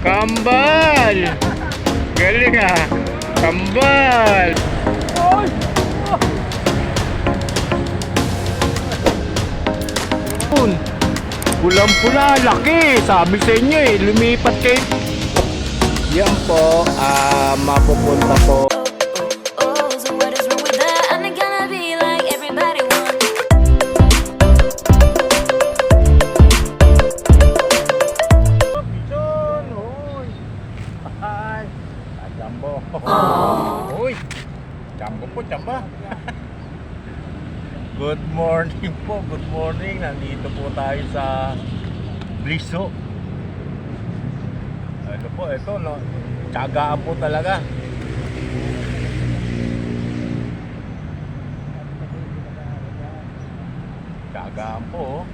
Kambal! Galing ah! Kambal! Yun. Pulang-pula, laki. Sabi sa inyo eh, lumipat kayo. Yan po, ah, mapupunta po. Nandito po tayo sa Blisso. Ano po, ito, no? Tsagaan po talaga. Tsagaan po, oh.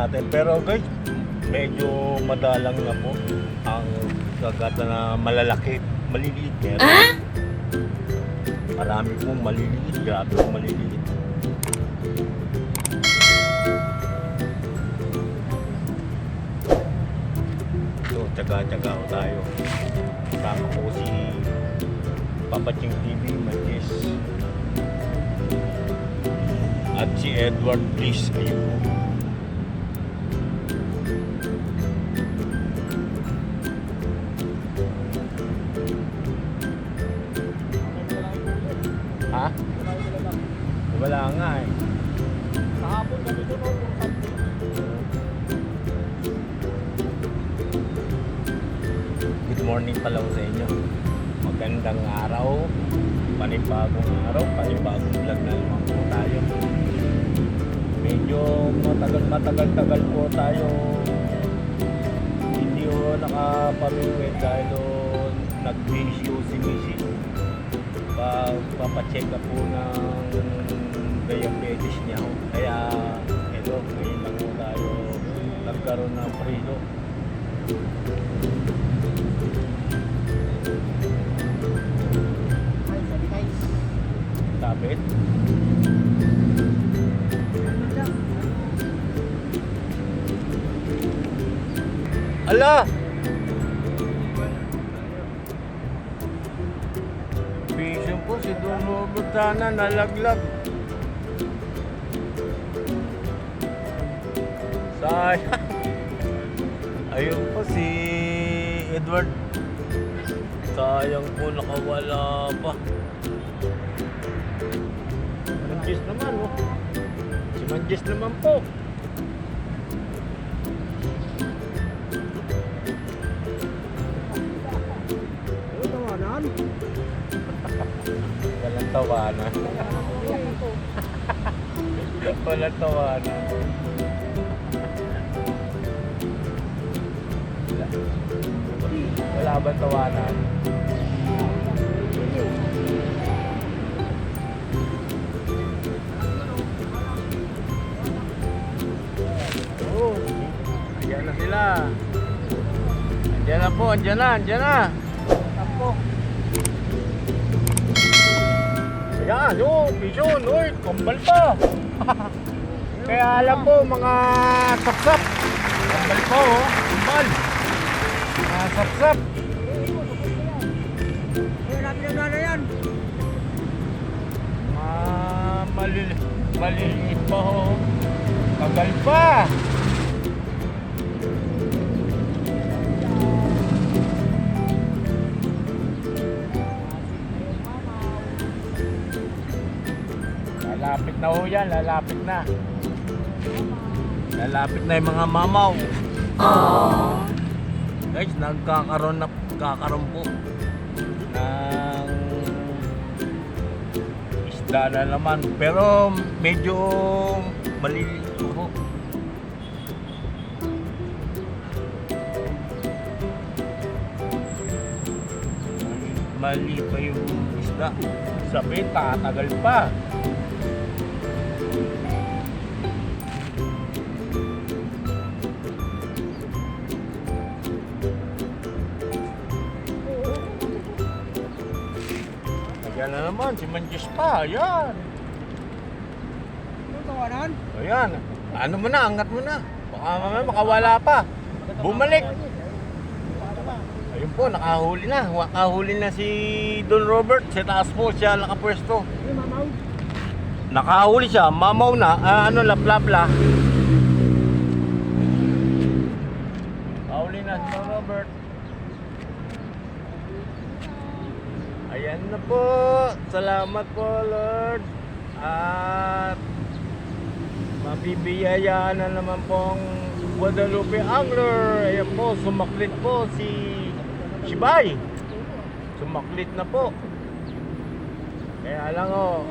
Natin. Pero guys, medyo madalang na po ang kagata na malalaki. Maliliit meron. Marami pong maliliit. Grabe pong maliliit. So, tsaga-tsaga ko tayo. Kasama ko si Papaching TV, Magis. At si Edward Bliss. Ayun matagal matagal tagal po tayo hindi ko nakapamingwit dahil nag-issue si Missy. Pa, papacheck up po ng diabetes niya. Kaya ito, ngayon lang po tayo nagkaroon ng prilo. Ay, sabi guys. Sabit. Ala! Vision po si Don Butana nalaglag. Sayang. Ayun po si Edward. Sayang po nakawala pa. Manjis naman, oh. Si Manjis naman po. Tawanan. Walang tawanan. Wala. Wala ba tawanan? Oo. Ayan na sila. Andiyan na po, andiyan na, andiyan na. Ayan, oh, pigeon, oy, kambal pa. Kaya alam po, mga sapsap. Kambal po, oh, kambal. Mga sapsap. Yan. Mga malili maliliit pa, oh. Kambal pa. Lalapit na ho yan, lalapit na. Lalapit na yung mga mamaw. Guys, nagkakaroon na kakaroon po ng isda na naman. Pero medyo maliliit po. Mali pa yung isda. Sabihin, tatagal pa. Ayan na naman, si Manjis pa. Ayan. Anong tawanan? Ayan. Ano mo na, angat mo na. Baka mamaya makawala pa. Bumalik. Ayun po, nakahuli na. Nakahuli na si Don Robert. Sa taas po siya nakapwesto. Nakahuli siya, mamaw na. Ah, ano, laplapla. Nakahuli na si Don Robert. Ayan na po. Salamat po, Lord. At mabibiyayaan na naman pong Guadalupe Angler. Ayan po, sumaklit po si Shibay. Sumaklit na po. Kaya lang oh,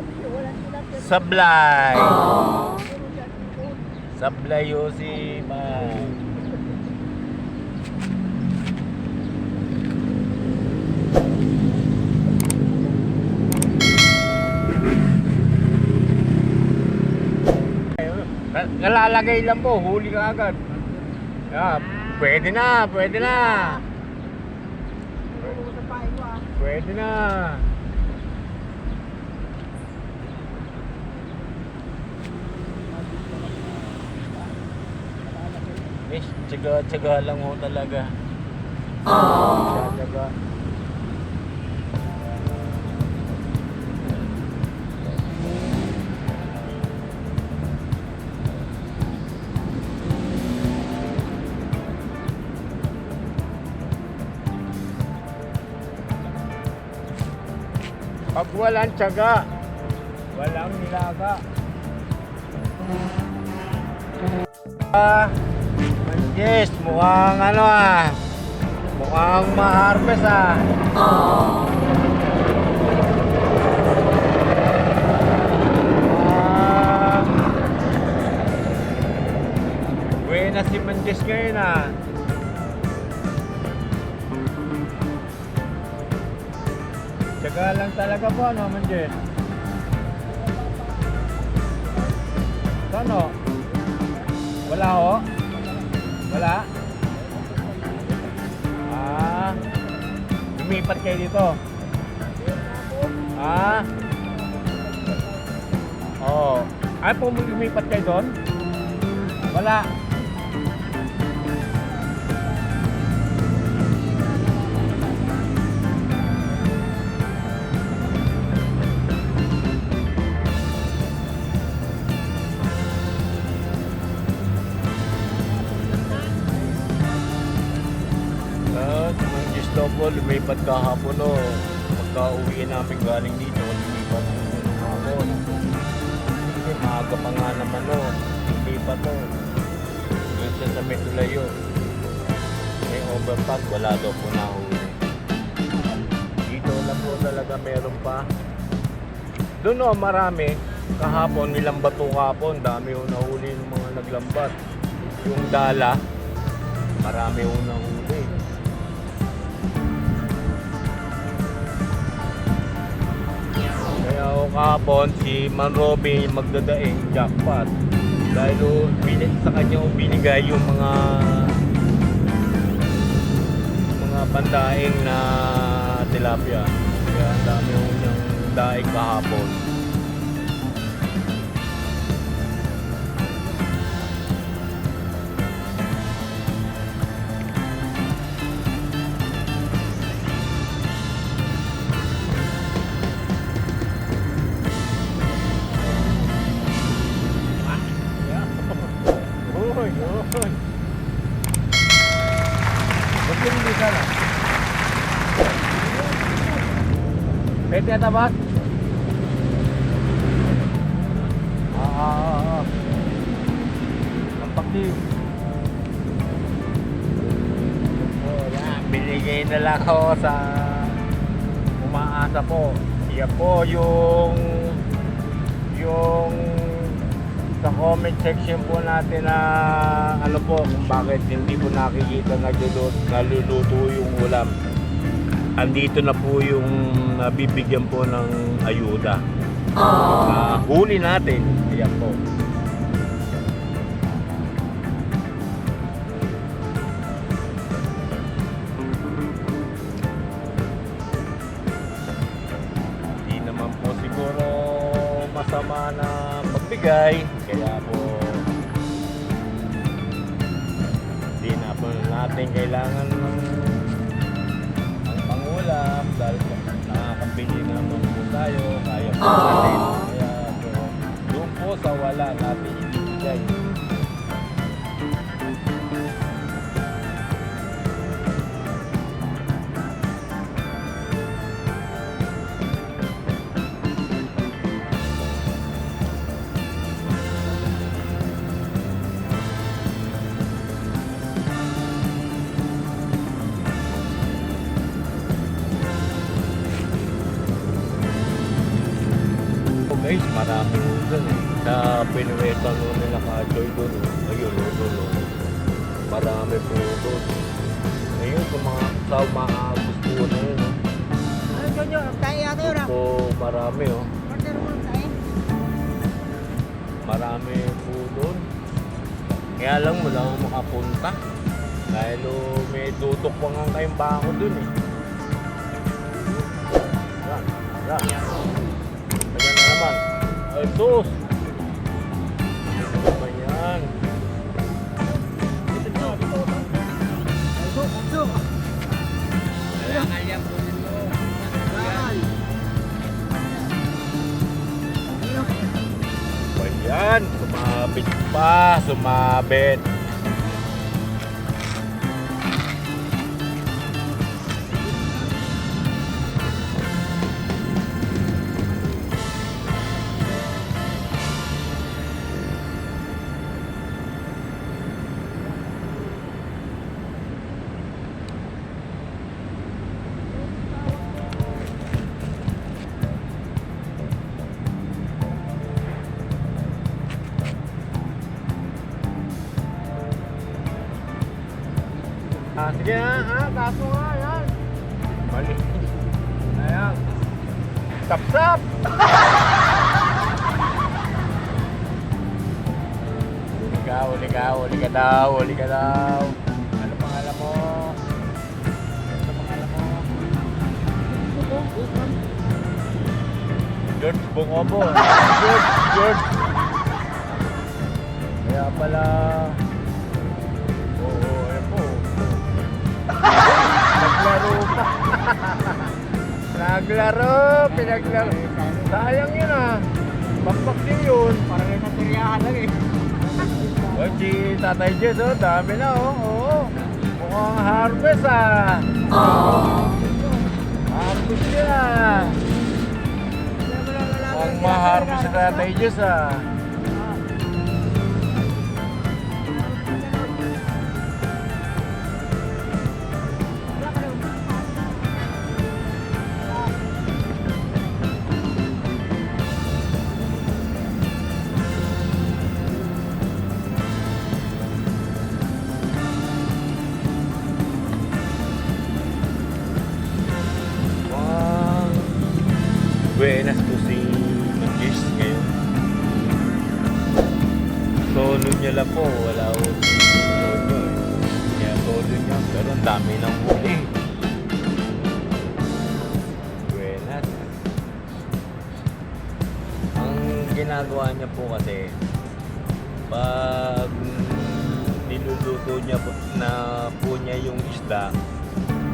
sablay. Sablay o si Bay. Nal- Nalalagay lang po, huli ka agad. Yeah, pwede na, pwede na. Pwede na. Miss, tsaga-tsaga lang ho talaga. Tsaga. Pag walang tsaga, walang nilaga. Ah, Manjes, mukhang ano ah. Mukhang ma-harvest ah. Ah. Buena si Manjes ngayon ah. Tsaga lang talaga po ano, Manjes? Ano? Wala ho? Wala? Ah. Lumipat kayo dito. Ah. Oh. Ay, po lumipat kayo doon? Wala. Lumipat kahapon no. Pagka uwi namin galing dito, lumipat po ng hapon. Kasi maaga pa nga naman no. Lumipat no. Doon siya sa Metulayo. May overpass, wala daw po nahuli. Dito lang po talaga meron pa. Doon no, marami. Kahapon, nilambat po kahapon. Dami yung nahuli ng mga naglambat. Yung dala, marami yung nahuli. Ako kahapon si Man Robby magdadaing jackpot. Dahil o, sa kanya o binigay yung mga mga pandaing na tilapia. Kaya dami ko niyang daing kahapon. Pwede ata ba? Ah, ah, ah, ah. Ang pakti. Oh, yan. Binigay na lang ako sa umaasa po. Siya po yung yung sa comment section po natin na ano po kung bakit hindi po nakikita nagluluto, naluluto yung ulam. Andito na po yung nabibigyan po ng ayuda. Ah, huli natin. Ayan po. Hindi naman po siguro masama na magbigay. Kaya po hindi na po natin kailangan ng nakakabili naman po tayo. Kaya po natin. Kaya po doon po sa wala natin po na yun. Ano yun yun? Tayo yata yun ah. Marami oh. Partner mo tayo. Marami po dun. Kaya lang wala akong makapunta. Dahil oh, may tutok pa nga kayong bako dun eh. Yan, yan. Ayan na naman. Ay, sus! Ano yan? Aso, aso. Kailangan Ayan, sumabit pa, sumabit. Kaso nga, yan. Mali. Ayan. Sapsap! Ka daw, uli ka daw. Ano pangalan mo? Ano pangalan mo? George Bungobo. George, George. Kaya pala... Naglaro, pinaglaro. Sayang yun ah. Bakbak din yun. Parang yung natiryahan lang eh. O, si Tatay Jed, oh, dami na, oh. Oo. Mukhang harvest, ah. Harvest yun, ah. Mukhang ma-harvest si Tatay Jed, ah. Lang po, wala ko solo eh. Kaya niya, pero ang dami ng huli. Buenas. Ang ginagawa niya po kasi, pag niluluto niya po, na po niya yung isda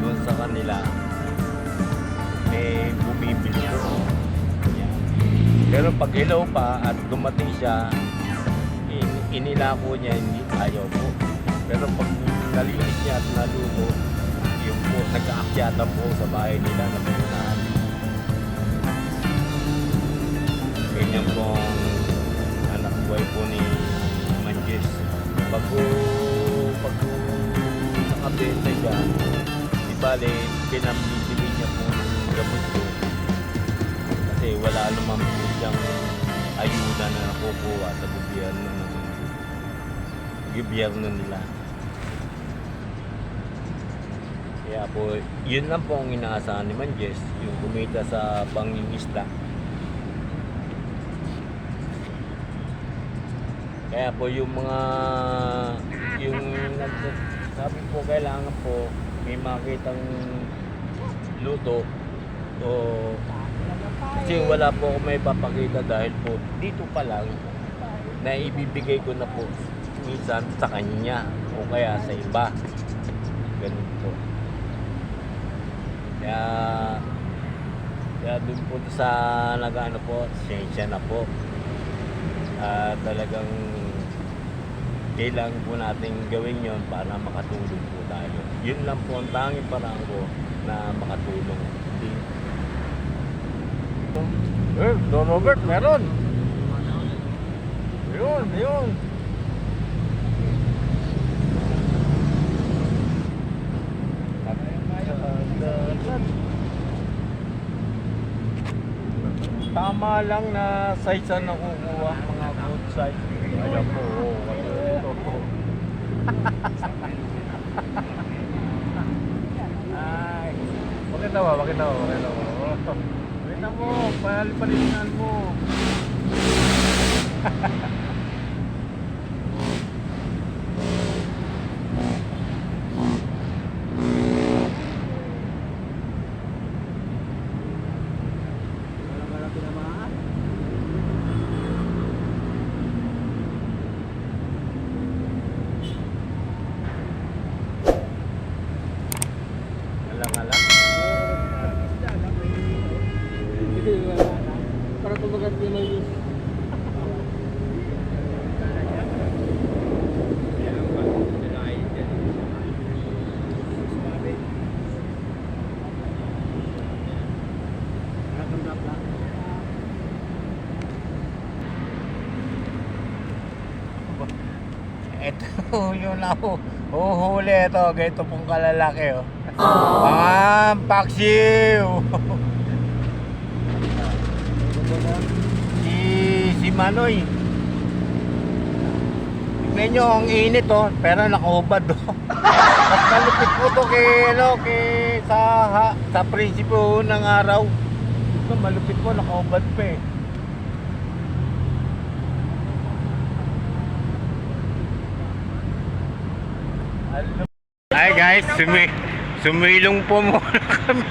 doon sa kanila, may bumibili ko. Yan. Pero pag hello pa at dumating siya, inilako niya, hindi ayaw po. Pero pag nalinis niya at naluto, yun po, nag-aakyata po sa bahay nila na pinunahan. Ganyan po ang anak buhay po ni Manjes. Pag po, pag po nakabenta siya, di bale, pinambibili niya po ng gamot ko. Kasi wala naman po siyang ayuda na nakukuha sa gobyerno ng gobyerno nila. Kaya po, yun lang po ang inaasahan ni Manjes, yung kumita sa pangingisda. Kaya po yung mga yung sabi po kailangan po may makitang luto o kasi wala po ako may papakita dahil po dito pa lang na ibibigay ko na po minsan sa kanya o kaya sa iba ganun po kaya kaya dun po sa nag-ano po siyensya na po at talagang kailangan po natin gawin yon para makatulong po tayo. Yun lang po ang tanging parang ko na makatulong. Hindi. Eh, Don Robert, meron. Yun, yun. Tama lang na size ang nakukuha, mga good size. Ayan po, oh, ano ito po. Ay, bakit naman, bakit naman, bakit. Oh, Bakit mo, palipalitan mo. Walang wala tinamaan. Alang, alang. Hindi, wala na. Para kumbaga di may Yung ako. Uhuli ito. Ganito pong kalalaki oh. Mga paksiw. si, si Manoy. Tignan nyo ang init oh. Pero nakahubad oh. Mas malupit po to kay, ano, kay sa, ha, sa prinsipo ng araw. Ito malupit po, nakahubad pa eh. Hi guys, sumi sumilong po muna kami.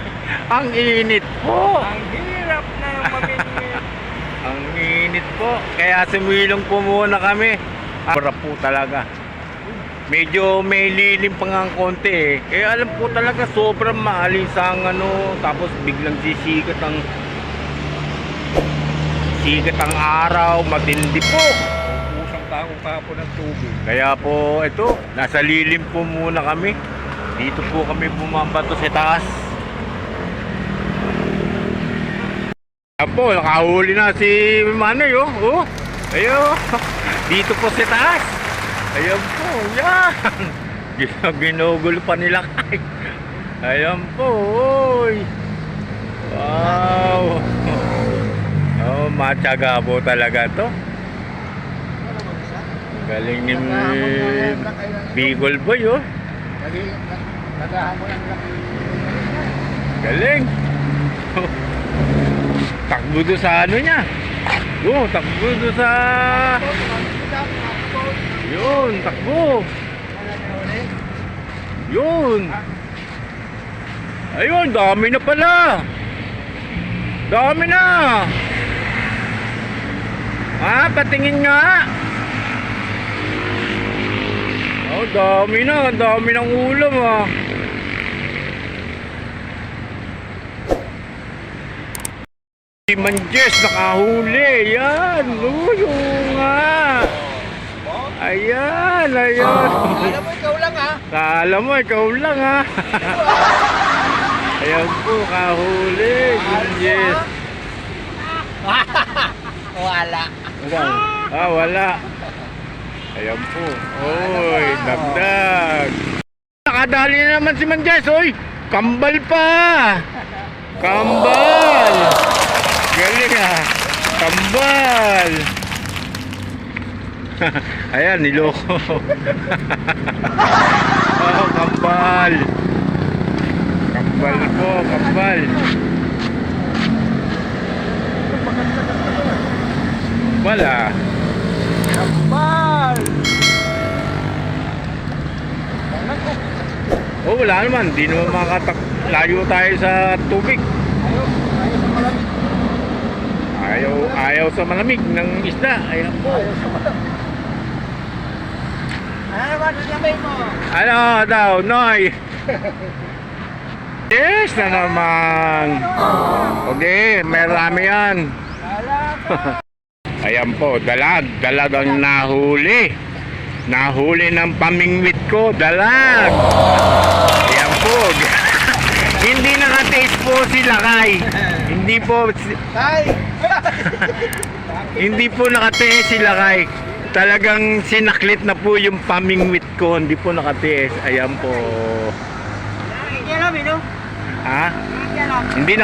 Ang init po. Ang hirap na mamingit. Ang init po. Kaya sumilong po muna kami. Para po talaga. Medyo may lilim pa nga ang konti eh. Kaya alam po talaga sobrang maalisang ano. Tapos biglang sisikat ang sikat ang araw. Matindi po. Pusang tao kahapon ng tubig. Kaya po ito, nasa lilim po muna kami. Dito po kami bumabato sa taas. Ayan po, nakahuli na si Manoy oh. oh. Ayo. Dito po sa taas. Ayan po, yan. Gin- Ginugol pa nila kay. Ayan po, oy. Wow. Oh, matyaga po talaga to. Galing ni Bigol Boy oh. Galing. takbo doon sa ano niya. Oh, takbo doon sa... Yun, takbo. Yun. Ayun, dami na pala. Dami na. Ah, patingin nga. Oh, dami na. Dami ng ulam ah. Si Manjes nakahuli. Yan. Uy, oo nga. Ayan, ayan. Alam mo, ikaw lang ha. Kala mo, ikaw lang ha. ayan po, kahuli. Manjes. Wala. Ah, wala. Ayan po. Oy, dagdag. Nakadali na naman si Manjes, oy. Kambal pa. Kambal. Galing ah. Kambal. Ayan, niloko. oh, kambal. Kambal po, kambal. Wala. Kambal! Oh, wala naman. Di naman makatak... Layo tayo sa tubig. Ayaw, ayaw sa malamig. Ayaw, ayaw ng isda. Ayan po. Ayaw sa malamig. Ano daw, Noy? yes na naman. Okay, may rami yan. Ayan po, dalag. Dalag ang nahuli. Nahuli ng pamingwit ko, dalag. Ayan po. Hindi nakataste po si Lakay. Hindi po, Tay! hindi po nakataste si Lakay. Talagang sinaklit na po yung pamingwit ko. Hindi po nakatiis. Ayan po. Hindi alam, eh, no? Ha? Hindi alam. Hindi?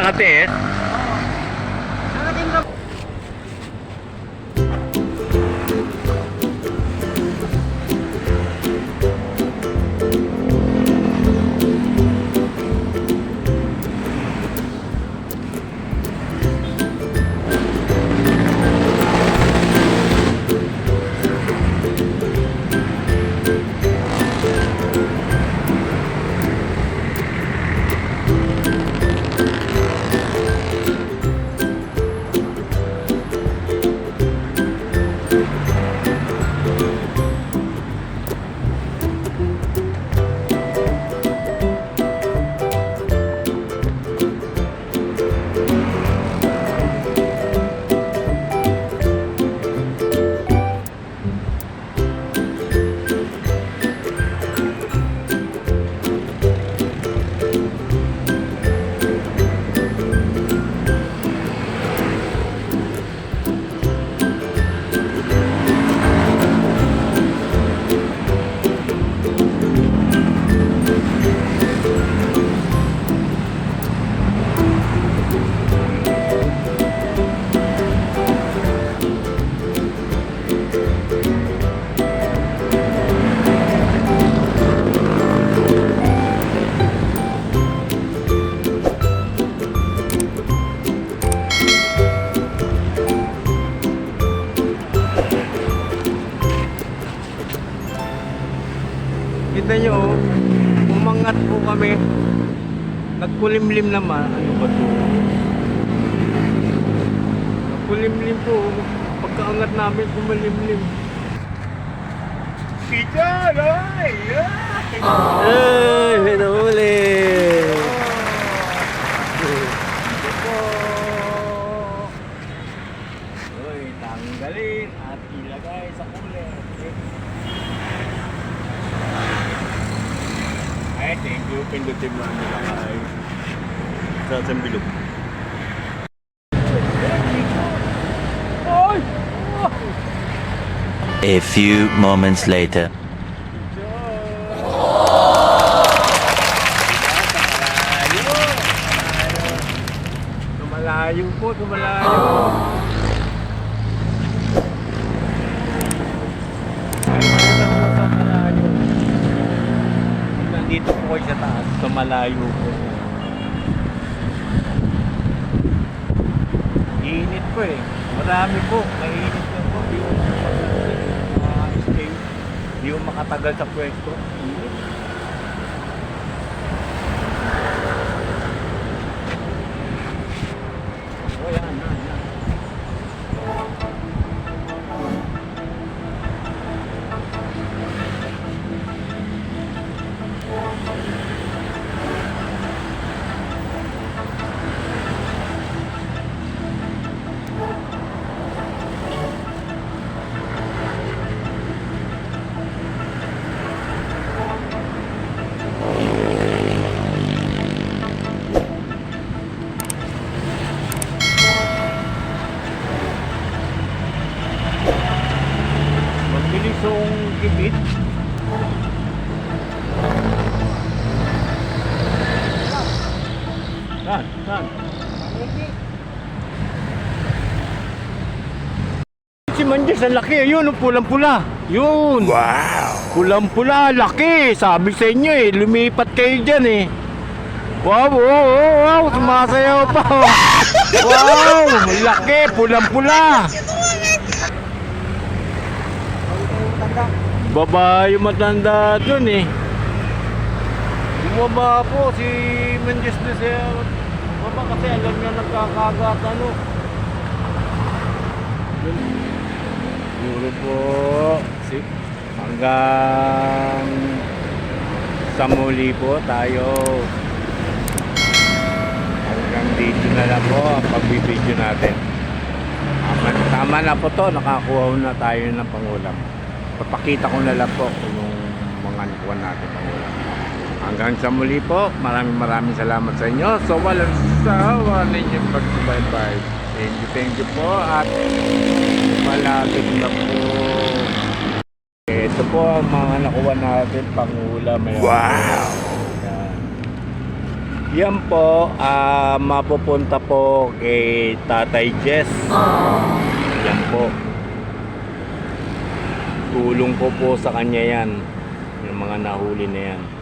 Nagkulimlim naman. Ano ba to? Nagkulimlim po. Pagkaangat namin, kumalimlim. Pizza, Noy! Eh, nahuli! Uy, tanggalin at ilagay sa kulit. Ay, thank you. Pindutin mo nila kay sa Sambilog. A few moments later. Tumalayo po. Tumalayo. Nandito po sa taas, tumalayo po. Init po eh. Marami po, mainit na po. Di mo stay. Di mo makatagal sa pwesto. Init. Manjes, ang laki. Yun, oh, pulang-pula. Yun. Wow. Pulang-pula, laki. Sabi sa inyo eh, lumipat kayo dyan eh. Wow, wow, wow, wow, sumasayaw pa. Wow, laki, pulang-pula. Babae yung matanda dun eh. Bumaba po si Mendes de siya. Baba kasi alam niya nagkakagat ano. Siguro po. Hanggang sa muli po tayo. Hanggang dito na lang po ang pagbibideo natin. Tama, na po to, nakakuha na tayo ng pangulam. Papakita ko na lang po kung mga nakuha natin pangulam. Hanggang sa muli po, maraming maraming salamat sa inyo. So walang sawa ninyong pagsubaybay. Thank you, thank you po at malapit na po. Ito po ang mga nakuha natin pangulam. Wow! Yan. Po, ah, mapupunta po kay Tatay Jess. Yan po. Tulong ko po sa kanya yan. Yung mga nahuli na yan.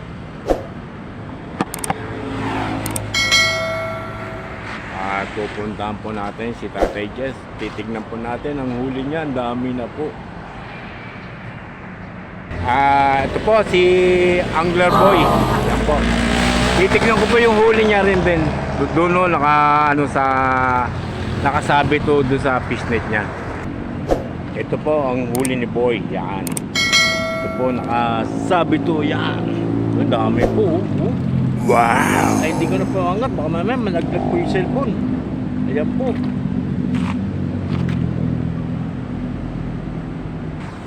At pupuntahan po natin si Tatay Jess. Titignan po natin ang huli niya. Ang dami na po. Ah, ito po si Angler Boy. Yan po. Titignan ko po yung huli niya rin din. Do- Doon no, naka ano sa nakasabit to doon sa fishnet niya. Ito po ang huli ni Boy. Yan. Ito po nakasabit to. Yan. Ang dami po. oh, oh. Wow! Ay, hindi ko na po angat. Baka mamaya malaglag po yung cellphone. Ayan po.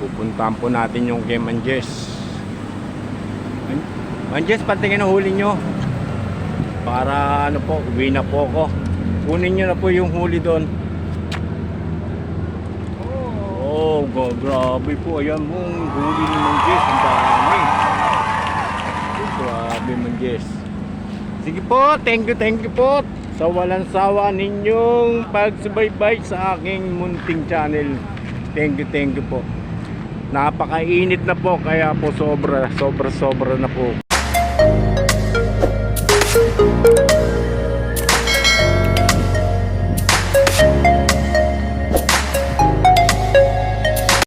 Pupuntahan po natin yung kay Manjes. Man- Manjes, patingin ang huli nyo. Para ano po, uwi na po ako. Kunin nyo na po yung huli doon. Oh, gra- grabe po. Ayan po ang huli ni Manjes. Ang dami. Grabe Manjes. Sige po, thank you, thank you po sa walang sawa ninyong pagsubaybay sa aking munting channel. Thank you, thank you po. Napakainit na po kaya po sobra, sobra, sobra na po